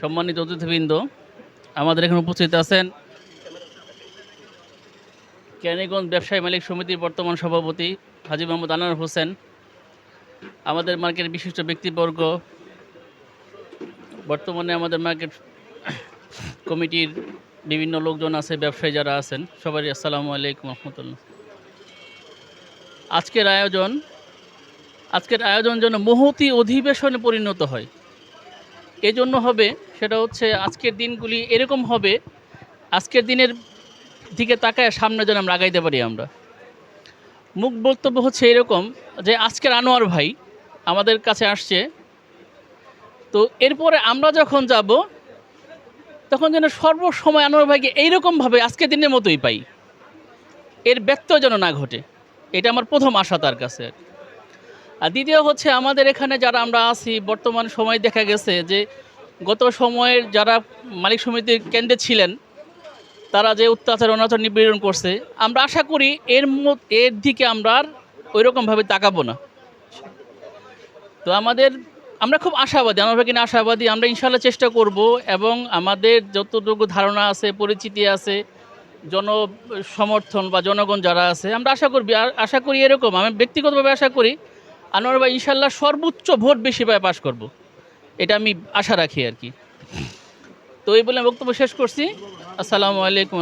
সম্মানিত অতিথিবৃন্দ, আমাদের এখানে উপস্থিত আছেন ক্যানিগঞ্জ ব্যবসায়ী মালিক সমিতির বর্তমান সভাপতি হাজি মোহাম্মদ আনার হোসেন, আমাদের মার্কেট বিশিষ্ট ব্যক্তিবর্গ, বর্তমানে আমাদের মার্কেট কমিটির বিভিন্ন লোকজন আছে, ব্যবসায়ী যারা আছেন, সবারই আসসালামু আলাইকুম রহমতুল্লাহ। আজকের আয়োজন আজকের আয়োজন যেন মহতি অধিবেশনে পরিণত হয়, এজন্য হবে সেটা হচ্ছে আজকের দিনগুলি এরকম হবে, আজকের দিনের দিকে তাকায় সামনে যেন আমরা আগাইতে পারি আমরা। মুখ বক্তব্য হচ্ছে এরকম যে আজকের আনোয়ার ভাই আমাদের কাছে আসছে, তো এরপরে আমরা যখন যাব, তখন যেন সর্বসময় আনোয়ার ভাইকে এইরকমভাবে আজকের দিনের মতোই পাই। এর ব্যত্যয় যেন না ঘটে, এটা আমার প্রথম আশা তার কাছে। আর দ্বিতীয় হচ্ছে আমাদের এখানে যারা আমরা আছি, বর্তমান সময় দেখা গেছে যে গত সময়ের যারা মালিক সমিতির কেন্দ্রে ছিলেন, তারা যে অত্যাচার, অনাচার নিপীড়ন করছে, আমরা আশা করি এর এর দিকে আমরা আর ওই রকমভাবে তাকাবো না। তো আমাদের, আমরা খুব আশাবাদী, আমার কিনা আশাবাদী, আমরা ইনশাল্লাহ চেষ্টা করব এবং আমাদের যতটুকু ধারণা আছে, পরিচিতি আছে জন সমর্থন বা জনগণ যারা আছে, আমরা আশা করবি আশা করি এরকম, আমি ব্যক্তিগতভাবে আশা করি, আনোয়ার ইনশাল্লাহ সর্বোচ্চ ভোট বেশি পায় পাশ করব। এটা আমি আশা রাখি আর কি। তো এই বলে বক্তব্য শেষ করছি। আসসালামু আলাইকুম।